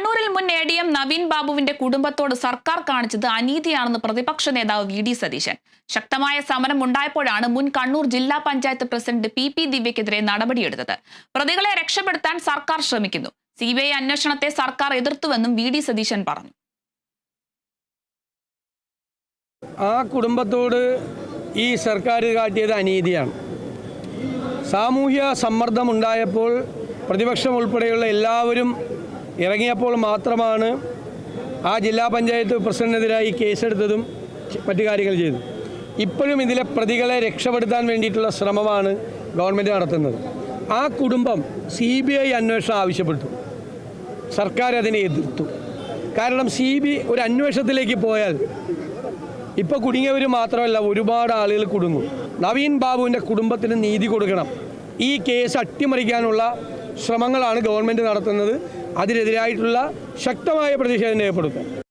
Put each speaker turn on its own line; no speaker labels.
കണ്ണൂരിൽ മുൻ A D M Naveen ബാബുവിന്റെ കുടുംബത്തോട് സർക്കാർ കാണിച്ചത് അനീതിയാണെന്ന് പ്രതിപക്ഷ നേതാവ് വി ഡി സതീശൻ. ശക്തമായ സമരം ഉണ്ടായപ്പോഴാണ് മുൻ കണ്ണൂർ ജില്ലാ പഞ്ചായത്ത് പ്രസിഡന്റ് പി പി ദിവ്യക്കെതിരെ നടപടിയെടുത്തത്. പ്രതികളെ രക്ഷപ്പെടുത്താൻ സർക്കാർ ശ്രമിക്കുന്നു. സി ബി ഐ അന്വേഷണത്തെ സർക്കാർ എതിർത്തുവെന്നും വി ഡി സതീശൻ പറഞ്ഞു.
ആ കുടുംബത്തോട് ഈ സർക്കാർ കാട്ടിയത് അനീതിയാണ്. സാമൂഹ്യ സമ്മർദ്ദം ഉണ്ടായപ്പോൾ പ്രതിപക്ഷം ഉൾപ്പെടെയുള്ള എല്ലാവരും ഇറങ്ങിയപ്പോൾ മാത്രമാണ് ആ ജില്ലാ പഞ്ചായത്ത് പ്രസിഡന്റിനെതിരായി കേസെടുത്തതും മറ്റു കാര്യങ്ങൾ ചെയ്തു. ഇപ്പോഴും ഇതിലെ പ്രതികളെ രക്ഷപ്പെടുത്താൻ വേണ്ടിയിട്ടുള്ള ശ്രമമാണ് ഗവൺമെന്റ് നടത്തുന്നത്. ആ കുടുംബം സി ബി ഐ അന്വേഷണം ആവശ്യപ്പെട്ടു. സർക്കാർ അതിനെ എതിർത്തു. കാരണം സി ബി ഒരു അന്വേഷണത്തിലേക്ക് പോയാൽ ഇപ്പോൾ കുടുങ്ങിയവർ മാത്രമല്ല ഒരുപാട് ആളുകൾ കുടുങ്ങും. നവീൻ ബാബുവിന്റെ കുടുംബത്തിന് നീതി കൊടുക്കണം. ഈ കേസ് അട്ടിമറിക്കാനുള്ള ശ്രമങ്ങളാണ് ഗവൺമെന്റ് നടത്തുന്നത്. അതിനെതിരായിട്ടുള്ള ശക്തമായ പ്രതിഷേധം രേഖപ്പെടുത്തും.